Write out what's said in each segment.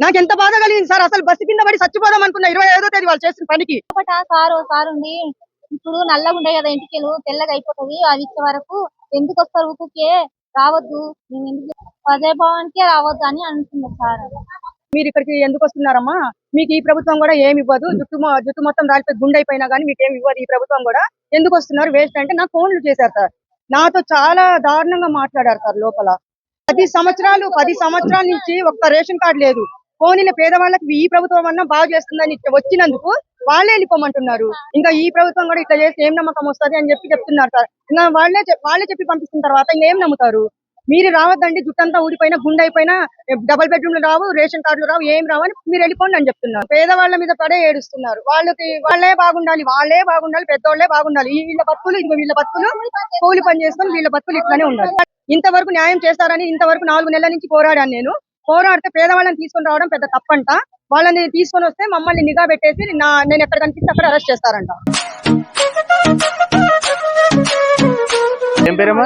నాకు ఎంత బాధ కలిగింది సార్? అసలు బస్సు కింద పడి చచ్చిపోదాం అనుకున్నా. ఇరవై ఐదో తేదీ వాళ్ళు చేసిన పనికి. సార్ సార్ ఉంది. ఇప్పుడు నల్లగా ఉండే కదా ఇంటికెళ్ళు తెల్లగా అయిపోతుంది. అవి ఇచ్చే వరకు ఎందుకు వస్తారు ఊరికే? రావద్దు. మేము ఎందుకు పదే భవన్కే రావద్దు అని అంటున్నారు సార్. మీరు ఇక్కడికి ఎందుకు వస్తున్నారమ్మా? మీకు ఈ ప్రభుత్వం కూడా ఏమి ఇవ్వదు. జుట్టు జుట్టు మొత్తం రాలిపోయి గుండె అయిపోయినా కానీ మీకు ఏమి ఇవ్వదు. ఈ ప్రభుత్వం కూడా ఎందుకు వస్తున్నారు? వేస్ట్ అంటే నాకు ఫోన్లు చేశారు సార్. నాతో చాలా దారుణంగా మాట్లాడారు సార్ లోపల. పది సంవత్సరాలు పది సంవత్సరాల నుంచి ఒక్క రేషన్ కార్డు లేదు. పోనీల పేదవాళ్ళకి ఈ ప్రభుత్వం అన్నా బాగా చేస్తుందని ఇట్లా వచ్చినందుకు వాళ్ళే వెళ్ళిపోమంటున్నారు. ఇంకా ఈ ప్రభుత్వం కూడా ఇట్లా చేస్తే ఏం నమ్మకం వస్తుంది అని చెప్పి చెప్తున్నారు సార్. ఇంకా వాళ్ళే వాళ్ళే చెప్పి పంపిస్తున్న తర్వాత ఇంకా ఏం నమ్ముతారు? మీరు రావద్దండి జుట్టంతా ఊడిపోయినా గుండె అయిపోయినా డబల్ బెడ్రూమ్లు రావు రేషన్ కార్డులు రావు ఏం రావు అని మీరు వెళ్ళిపోండి అని చెప్తున్నారు. పేదవాళ్ళ మీద పడే ఏడుస్తున్నారు. వాళ్ళకి వాళ్ళే బాగుండాలి వాళ్ళే బాగుండాలి పెద్దవాళ్ళే బాగుండాలి. ఈ వీళ్ళ బతుకులు ఇదిగో వీళ్ళ బతుకులు కూలి పని చేసుకొని వీళ్ళ బతుకులు ఇట్లానే ఉండాలి. ఇంతవరకు న్యాయం చేస్తారని ఇంతవరకు నాలుగు నెలల నుంచి పోరాడాను నేను. పోరాడితే పేదవాళ్ళని తీసుకొని రావడం పెద్ద తప్పంట. వాళ్ళని తీసుకొని వస్తే మమ్మల్ని నిఘా పెట్టేసి నా నేను ఎక్కడ కనిపిస్తే అక్కడ అరెస్ట్ చేస్తారంట.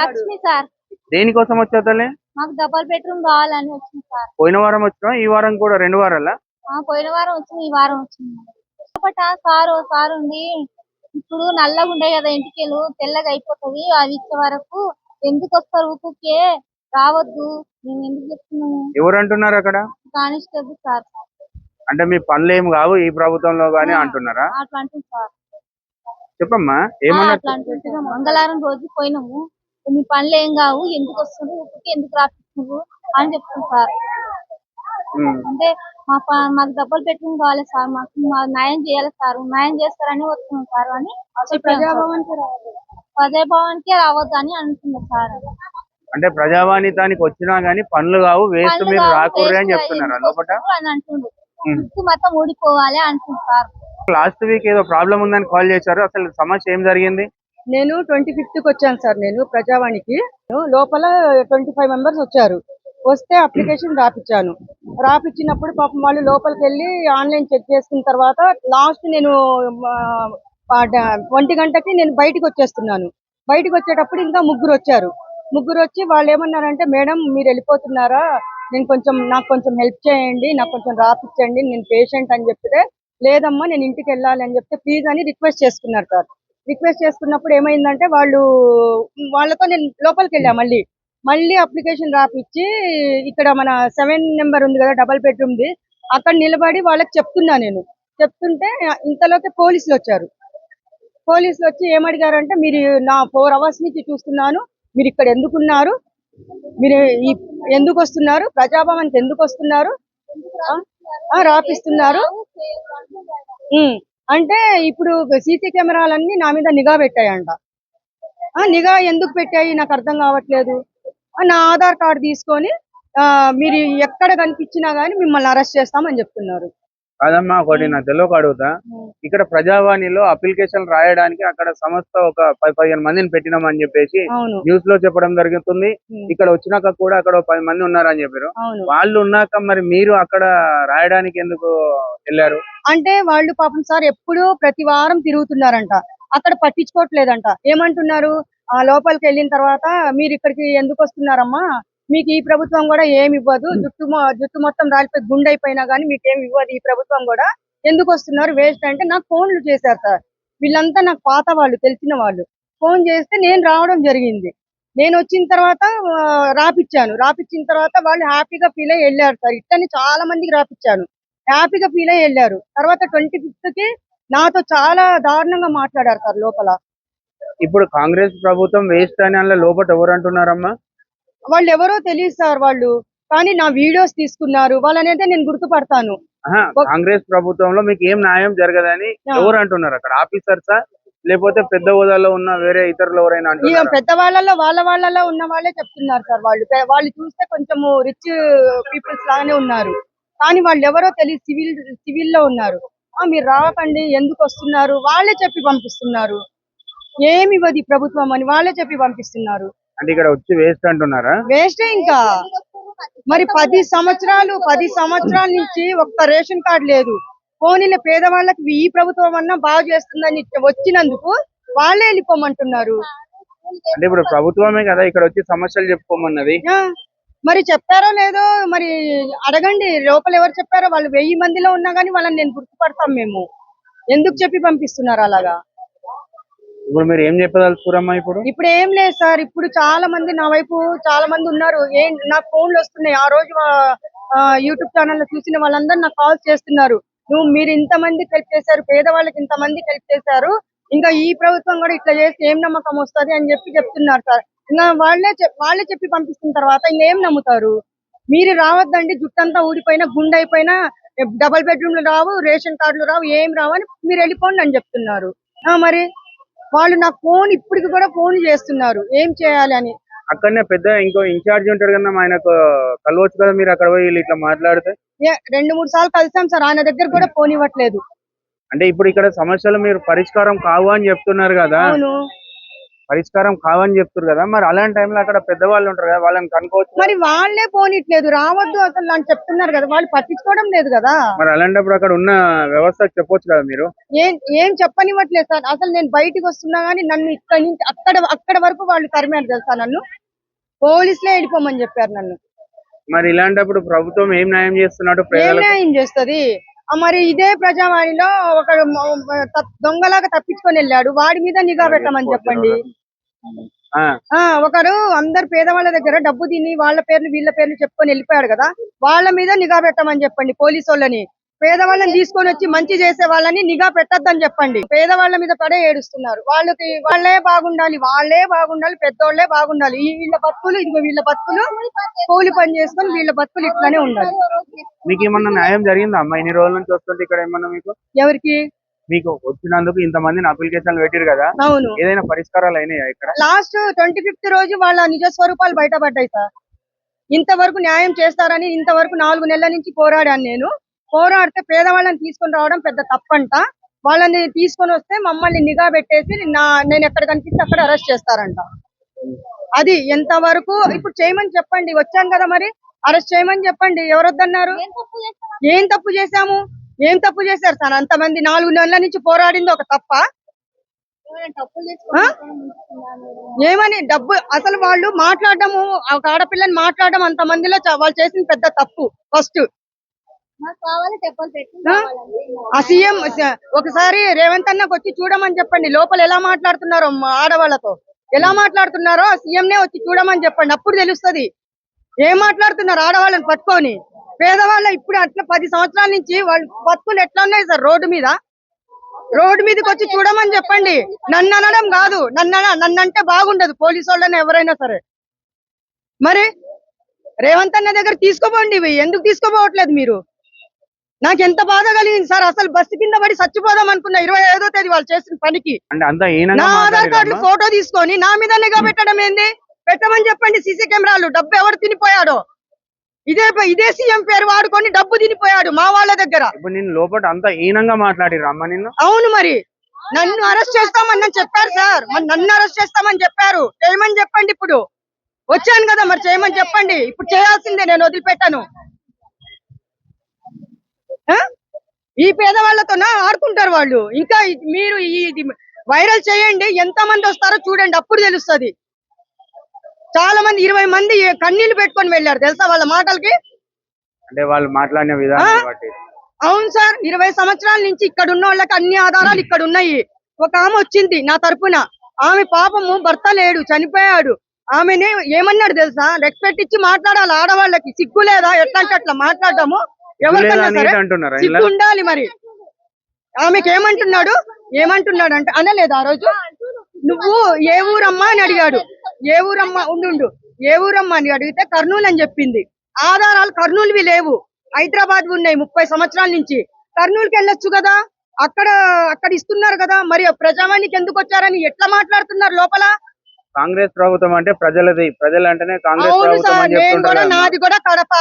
లక్ష్మి సార్. దేనికోసం వచ్చావు తల్లి? మాకు డబల్ బెడ్రూమ్ కావాలని వచ్చింది సార్. పోయిన వారం వచ్చినా ఈ వారం కూడా రెండు వారాలా? ఆ, పోయిన వారం వచ్చింది ఈ వారం వచ్చింది. ఒకట సార్ ఓ సార్ ఉంది ఇప్పుడు నల్లగా ఉండే కదా ఇంటికెళ్ళు తెల్లగా అయిపోతుంది అవి ఇచ్చే వరకు ఎందుకు వస్తారు ఊరికే? రావద్దు. మేము ఎందుకు చెప్తున్నాము? ఎవరు అంటున్నారు అక్కడ? కానిస్టేబుల్ సార్ అంటే మీ పనులు ఏం కావు ఈ ప్రభుత్వంలో గానీ అంటున్నారా? అట్లా అంటుంది సార్. చెప్పమ్మా ఏమన్నా అట్లా మంగళవారం రోజు పోయినాము. మీ పనులు ఏం కావు ఎందుకు వస్తుంది ఊరికే ఎందుకు రాపిస్తున్నారు అని చెప్తుంది సార్. అంటే మా మాకు డబ్బులు పెట్టుకుని కావాలి సార్. మాకు మా న్యాయం చేయాలి సార్. న్యాయం చేస్తారని వస్తున్నాం సార్ అని. పదే భవన్కే రావద్దు. అని అంటున్నారు సార్. అంటే ప్రజావాణితానికి వచ్చినా గానీ పనులు కావు వేస్ట్ మీరు రాకూడదు అని చెప్తున్నారు. చుట్టూ మొత్తం ఊడిపోవాలి అంటుంది సార్ లాస్ట్ వీక్ ఏదో ప్రాబ్లం ఉందని కాల్ చేశారు. అసలు సమస్య ఏం జరిగింది? నేను ట్వంటీ ఫిఫ్త్కి వచ్చాను సార్ నేను ప్రజావాణికి. లోపల ట్వంటీ ఫైవ్ మెంబర్స్ వచ్చారు. వస్తే అప్లికేషన్ రాపిచ్చాను. రాపిచ్చినప్పుడు పాపం వాళ్ళు లోపలికి వెళ్ళి ఆన్లైన్ చెక్ చేసుకున్న తర్వాత లాస్ట్ నేను ఒంటి గంటకి నేను బయటికి వచ్చేస్తున్నాను. బయటికి వచ్చేటప్పుడు ఇంకా ముగ్గురు వచ్చారు. ముగ్గురు వచ్చి వాళ్ళు ఏమన్నారంటే మేడం మీరు వెళ్ళిపోతున్నారా? నేను కొంచెం నాకు కొంచెం హెల్ప్ చేయండి నాకు కొంచెం రాపిచ్చండి నేను పేషెంట్ అని చెప్తే లేదమ్మా నేను ఇంటికి వెళ్ళాలి అని చెప్తే ప్లీజ్ అని రిక్వెస్ట్ చేసుకున్నారు సార్. రిక్వెస్ట్ చేసుకున్నప్పుడు ఏమైందంటే వాళ్ళు వాళ్ళతో నేను లోపలికి వెళ్ళా మళ్ళీ. మళ్ళీ అప్లికేషన్ రాపిచ్చి ఇక్కడ మన సెవెన్ నెంబర్ ఉంది కదా డబల్ బెడ్రూమ్ది అక్కడ నిలబడి వాళ్ళకి చెప్తున్నా నేను. చెప్తుంటే ఇంతలోకి పోలీసులు వచ్చారు పోలీసులు వచ్చి ఏమడిగారంటే మీరు నా ఫోర్ అవర్స్ నుంచి చూస్తున్నాను మీరు ఇక్కడ ఎందుకున్నారు? మీరు ఈ ఎందుకు వస్తున్నారు? ప్రజాభవన్కి ఎందుకు వస్తున్నారు? ఆ? రాపిస్తున్నారు? ఉమ్. అంటే ఇప్పుడు సీసీ కెమెరాలన్నీ నా మీద నిఘా పెట్టాయంట. ఆ నిఘా ఎందుకు పెట్టాయి? నాకు అర్థం కావట్లేదు. నా ఆధార్ కార్డు తీసుకొని మీరు ఎక్కడ కనిపించినా కానీ మిమ్మల్ని అరెస్ట్ చేస్తామని చెప్తున్నారు. కాదమ్మా ఒకటి నా తెలియక అడుగుతా. ఇక్కడ ప్రజావాణిలో అప్లికేషన్ రాయడానికి అక్కడ సంస్థ ఒక పది పదిహేను మందిని పెట్టినామని చెప్పేసి న్యూస్లో చెప్పడం జరుగుతుంది. ఇక్కడ వచ్చినాక కూడా అక్కడ ఒక పది మంది ఉన్నారని చెప్పారు. వాళ్ళు ఉన్నాక మరి మీరు అక్కడ రాయడానికి ఎందుకు వెళ్ళారు? అంటే వాళ్ళు పాపం సార్ ఎప్పుడూ ప్రతి వారం తిరుగుతున్నారంట. అక్కడ పట్టించుకోవట్లేదంట. ఏమంటున్నారు? ఆ లోపలికి వెళ్ళిన తర్వాత మీరు ఇక్కడికి ఎందుకు వస్తున్నారమ్మా? మీకు ఈ ప్రభుత్వం కూడా ఏమి ఇవ్వదు. జుట్టు జుట్టు మొత్తం రాలిపోయి గుండె అయిపోయినా కానీ మీకు ఏమి ఇవ్వదు ఈ ప్రభుత్వం కూడా. ఎందుకు వస్తున్నారు? వేస్ట్ అంటే నాకు ఫోన్లు చేశారు సార్. వీళ్ళంతా నాకు పాత వాళ్ళు తెలిసిన వాళ్ళు. ఫోన్ చేస్తే నేను రావడం జరిగింది. నేను వచ్చిన తర్వాత రాపిచ్చాను. రాపిచ్చిన తర్వాత వాళ్ళు హ్యాపీగా ఫీల్ అయ్యి వెళ్ళారు సార్. ఇట్లని చాలా మందికి రాపిచ్చాను. హ్యాపీగా ఫీల్ అయ్యి వెళ్ళారు. తర్వాత ట్వంటీ ఫిఫ్త్కి నాతో చాలా దారుణంగా మాట్లాడారు సార్ లోపల. ఇప్పుడు కాంగ్రెస్ ప్రభుత్వం వేస్ట్ అని అందులో లోపల ఎవరు అంటున్నారమ్మా? వాళ్ళు ఎవరో తెలియదు సార్ వాళ్ళు. కానీ నా వీడియోస్ తీసుకున్నారు. వాళ్ళనైతే నేను గుర్తుపడతాను. కాంగ్రెస్ ప్రభుత్వంలో మీకు ఏం న్యాయం జరగదని. ఎవరు అంటున్నారు అక్కడ? ఆఫీసర్సా? లేకపోతే పెద్ద హోదాలో ఉన్న వేరే ఇతరులు ఎవరైనా ఇక పెద్ద వాళ్ళలో వాళ్ళ వాళ్ళలో ఉన్న వాళ్ళే చెప్తున్నారు సార్ వాళ్ళు. వాళ్ళు చూస్తే కొంచెం రిచ్ పీపుల్స్ లాగానే ఉన్నారు. కానీ వాళ్ళు ఎవరో తెలియదు. సివిల్ సివిల్లో ఉన్నారు. ఆ మీరు రాకండి. ఎందుకు వస్తున్నారు? వాళ్ళే చెప్పి పంపిస్తున్నారు. ఏమి ఇవ్వదు ప్రభుత్వం అని వాళ్ళే చెప్పి పంపిస్తున్నారు. అంటే ఇక్కడ వచ్చి వేస్ట్ అంటున్నారా? వేస్టే ఇంకా. మరి పది సంవత్సరాలు పది సంవత్సరాల నుంచి ఒక్క రేషన్ కార్డు లేదు. పోనీల పేదవాళ్ళకి ఈ ప్రభుత్వం అన్నా బాగా చేస్తుందని వచ్చినందుకు వాళ్ళే వెళ్ళిపోమంటున్నారు. అంటే ఇప్పుడు ప్రభుత్వమే కదా ఇక్కడ వచ్చి సమస్యలు చెప్పుకోమన్నది. మరి చెప్పారో లేదో మరి అడగండి. లోపల ఎవరు చెప్పారో వాళ్ళు వెయ్యి మందిలో ఉన్నా కానీ వాళ్ళని నేను గుర్తుపడతాం మేము. ఎందుకు చెప్పి పంపిస్తున్నారు అలాగా? ఇప్పుడు మీరు ఏం చెప్పదలుచుకురమ్మా ఇప్పుడు? ఇప్పుడు ఏం లేదు సార్ ఇప్పుడు చాలా మంది నా వైపు చాలా మంది ఉన్నారు. ఏం నాకు ఫోన్లు వస్తున్నాయి. ఆ రోజు యూట్యూబ్ ఛానల్లో చూసిన వాళ్ళందరూ నాకు కాల్ చేస్తున్నారు. నువ్వు మీరు ఇంతమంది హెల్ప్ చేశారు పేదవాళ్ళకి ఇంతమంది హెల్ప్ చేశారు. ఇంకా ఈ ప్రభుత్వం కూడా ఇట్లా చేస్తే ఏం నమ్మకం వస్తది అని చెప్పి చెప్తున్నారు సార్. ఇంకా వాళ్ళే వాళ్ళే చెప్పి పంపిస్తున్న తర్వాత ఇంకేం నమ్ముతారు? మీరు రావద్దండి జుట్టంతా ఊడిపోయినా గుండె అయిపోయినా డబల్ బెడ్రూమ్లు రావు రేషన్ కార్డులు రావు ఏం రావు అని మీరు వెళ్ళిపోండి అని చెప్తున్నారు. ఆ మరి? వాళ్ళు నాకు ఫోన్ ఇప్పటికి కూడా ఫోన్ చేస్తున్నారు. ఏం చేయాలి అని. అక్కడనే పెద్ద ఇంకో ఇన్ఛార్జ్ ఉంటాడు కదా ఆయనకు కలవచ్చు కదా మీరు అక్కడ పోయి ఇట్లా మాట్లాడితే? రెండు మూడు సార్లు కలిసాం సార్. ఆయన దగ్గర కూడా ఫోన్ ఇవ్వట్లేదు. అంటే ఇప్పుడు ఇక్కడ సమస్యలు మీరు పరిష్కారం కావు అని చెప్తున్నారు కదా. పరిష్కారం కావని చెప్తున్నారు కదా. మరి అలాంటి టైంలో అక్కడ పెద్దవాళ్ళు ఉంటారు కదా వాళ్ళని కనుకోవచ్చు మరి వాళ్ళే ఫోన్ ఇట్లేదు రావద్దు అసలు అని చెప్తున్నారు కదా. వాళ్ళు పట్టించుకోవడం లేదు కదా. మరి అలాంటప్పుడు అక్కడ ఉన్న వ్యవస్థకు చెప్పొచ్చు కదా మీరు? ఏం ఏం చెప్పనివ్వట్లేదు సార్. అసలు నేను బయటికి వస్తున్నా గానీ నన్ను ఇక్కడ నుంచి అక్కడ అక్కడ వరకు వాళ్ళు తరిమారు తెలుసా నన్ను? పోలీసులే వెళ్ళిపోమని చెప్పారు నన్ను. మరి ఇలాంటప్పుడు ప్రభుత్వం ఏం న్యాయం చేస్తున్నాడు ఏం న్యాయం చేస్తది? మరి ఇదే ప్రజావాణిలో ఒక దొంగలాగా తప్పించుకొని వెళ్ళాడు. వాడి మీద నిఘా పెట్టమని చెప్పండి. ఒకరు అందరు పేదవాళ్ళ దగ్గర డబ్బు తిని వాళ్ళ పేర్లు వీళ్ళ పేర్లు చెప్పుకొని వెళ్ళిపోయాడు కదా వాళ్ళ మీద నిఘా పెట్టమని చెప్పండి పోలీసు వాళ్ళని పేదవాళ్ళని తీసుకొని వచ్చి మంచి చేసే వాళ్ళని నిఘా పెట్టొద్దని చెప్పండి. పేదవాళ్ళ మీద పడే ఏడుస్తున్నారు. వాళ్ళకి వాళ్ళే బాగుండాలి వాళ్ళే బాగుండాలి పెద్దోళ్ళే బాగుండాలి. ఈ వీళ్ళ బతుకులు ఇదిగో వీళ్ళ బతుకులు కూలి పని చేసుకొని వీళ్ళ బతుకులు ఇట్లానే ఉండాలి. మీకు ఏమన్నా న్యాయం జరిగిందా అమ్మా? ఇన్ని రోజుల నుంచి వస్తుంటే ఇక్కడ ఏమన్నా మీకు? ఎవరికి? మీకు వచ్చినందుకు ఇంతమందిని అప్లికేషన్లు పెట్టారు కదా? అవును. ఏదైనా పరిష్కారాలు అయినాయా ఇక్కడ? లాస్ట్ ట్వంటీ ఫిఫ్త్ రోజు వాళ్ళ నిజ స్వరూపాలు బయటపడ్డాయి సార్. ఇంతవరకు న్యాయం చేస్తారని ఇంతవరకు నాలుగు నెలల నుంచి పోరాడాను నేను. పోరాడితే పేదవాళ్ళని తీసుకొని రావడం పెద్ద తప్పంట. వాళ్ళని తీసుకొని వస్తే మమ్మల్ని నిఘా పెట్టేసి నా నేను ఎక్కడ కనిపిస్తే అక్కడ అరెస్ట్ చేస్తారంట. అది ఎంత వరకు ఇప్పుడు చేయమని చెప్పండి వచ్చాను కదా మరి. అరెస్ట్ చేయమని చెప్పండి ఎవరొద్దన్నారు? ఏం తప్పు చేశాము? ఏం తప్పు చేశారు? సార్ అంతమంది నాలుగు నెలల నుంచి పోరాడింది ఒక తప్ప? ఏమైనా? డబ్బు అసలు వాళ్ళు మాట్లాడడము ఒక ఆడపిల్లని మాట్లాడడం అంత మందిలో వాళ్ళు చేసిన పెద్ద తప్పు ఫస్ట్. సీఎం ఒకసారి రేవంత్ అన్నకు వచ్చి చూడమని చెప్పండి. లోపల ఎలా మాట్లాడుతున్నారో ఆడవాళ్ళతో? ఎలా మాట్లాడుతున్నారో సీఎం నే వచ్చి చూడమని చెప్పండి. అప్పుడు తెలుస్తది. ఏం మాట్లాడుతున్నారు ఆడవాళ్ళని పట్టుకొని? పేదవాళ్ళ ఇప్పుడు అట్లా పది సంవత్సరాల నుంచి వాళ్ళ బతుకులు ఎట్లా ఉన్నాయి సార్ రోడ్డు మీద? రోడ్డు మీదకి వచ్చి చూడమని చెప్పండి. నన్ను అనడం కాదు. నన్ను అన- నన్ను అంటే బాగుండదు. పోలీసు వాళ్ళని ఎవరైనా సరే. మరి రేవంత్ అన్న దగ్గర తీసుకోపోండి ఇవి. ఎందుకు తీసుకోపోవట్లేదు మీరు? నాకు ఎంత బాధ కలిగింది సార్. అసలు బస్సు కింద పడి చచ్చిపోదాం అనుకున్నా ఇరవై ఐదో తేదీ వాళ్ళు చేసిన పనికి. నా ఆధార్ కార్డు? ఫోటో తీసుకొని నా మీద నిఘా పెట్టడం ఏంది? పెట్టమని చెప్పండి సీసీ కెమెరాలు. డబ్బు ఎవరు తినిపోయాడో? ఇదే ఇదే సీఎం పేరు వాడుకొని డబ్బు తినిపోయాడు మా వాళ్ళ దగ్గర. ఇప్పుడు నేను లోపల అంతా ఈనంగా మాట్లాడిర్రు అమ్మ నిన్ను? అవును మరి. నన్ను అరెస్ట్ చేస్తామని చెప్పారు సార్. మరి నన్ను అరెస్ట్ చేస్తామని చెప్పారు. చేయమని చెప్పండి ఇప్పుడు. వచ్చాను కదా మరి చేయమని చెప్పండి. ఇప్పుడు చేయాల్సిందే నేను వదిలిపెట్టాను? ఈ పేదవాళ్ళతోనా ఆడుకుంటారు వాళ్ళు. ఇంకా మీరు ఈ- ఇది వైరల్ చేయండి. ఎంత మంది వస్తారో చూడండి. అప్పుడు తెలుస్తది. చాలా మంది ఇరవై మంది కన్నీళ్ళు పెట్టుకొని వెళ్ళారు తెలుసా వాళ్ళ మాటలకి? అంటే వాళ్ళు మాట్లాడిన విధానం అవును సార్ ఇరవై సంవత్సరాల నుంచి ఇక్కడ ఉన్న వాళ్ళకి అన్ని ఆధారాలు ఇక్కడ ఉన్నాయి. ఒక ఆమె వచ్చింది నా తరపున. ఆమె పాపము భర్త లేడు చనిపోయాడు. ఆమెని ఏమన్నాడు తెలుసా? రెస్పెక్ట్ ఇచ్చి మాట్లాడాలి ఆడవాళ్ళకి. సిగ్గు లేదా? ఎట్లా అంటే అట్లా మాట్లాడటము ఎవరికన్నా సరే సిగ్గు ఉండాలి మరి. ఆమెకి ఏమంటున్నాడు? ఏమంటున్నాడు అంటే అనలేదు ఆ రోజు? నువ్వు ఏ ఊరమ్మా అని అడిగాడు. ఏ ఊరమ్మా? ఉండు ఏ ఊరమ్మా అని అడిగితే కర్నూలు అని చెప్పింది. ఆధారాలు కర్నూలువి లేవు. హైదరాబాద్ ఉన్నాయి ముప్పై సంవత్సరాల నుంచి. కర్నూలుకి వెళ్ళొచ్చు కదా? అక్కడ అక్కడ ఇస్తున్నారు కదా? మరి ప్రజావాణికి ఎందుకు వచ్చారని ఎట్లా మాట్లాడుతున్నారు లోపల? కాంగ్రెస్ ప్రభుత్వం అంటే ప్రజలది. ప్రజలు అంటేనే కాంగ్రెస్ ప్రభుత్వం. నాది కూడా కడప.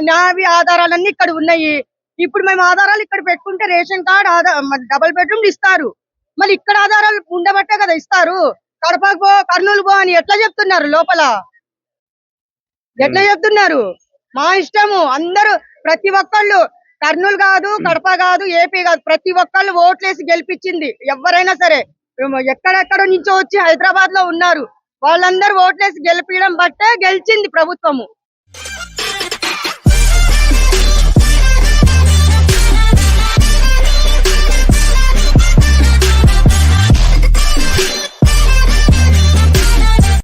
నావి ఆధారాలన్నీ ఇక్కడ ఉన్నాయి. ఇప్పుడు మేము ఆధారాలు ఇక్కడ పెట్టుకుంటే ration card Aadhaar double bedroom ఇస్తారు. మళ్ళీ ఇక్కడ ఆధారాలు ఉండబట్టే కదా ఇస్తారు. కడపకు పో కర్నూలు పో అని ఎట్లా చెప్తున్నారు లోపల? ఎట్లా చెప్తున్నారు? మా ఇష్టము. అందరూ ప్రతి ఒక్కళ్ళు కర్నూలు కాదు కడప కాదు ఏపీ కాదు ప్రతి ఒక్కళ్ళు ఓట్లేసి గెలిపించింది. ఎవరైనా సరే ఎక్కడెక్కడ నుంచో వచ్చి హైదరాబాద్లో ఉన్నారు. వాళ్ళందరూ ఓట్లేసి గెలిపించడం బట్టే గెలిచింది ప్రభుత్వము.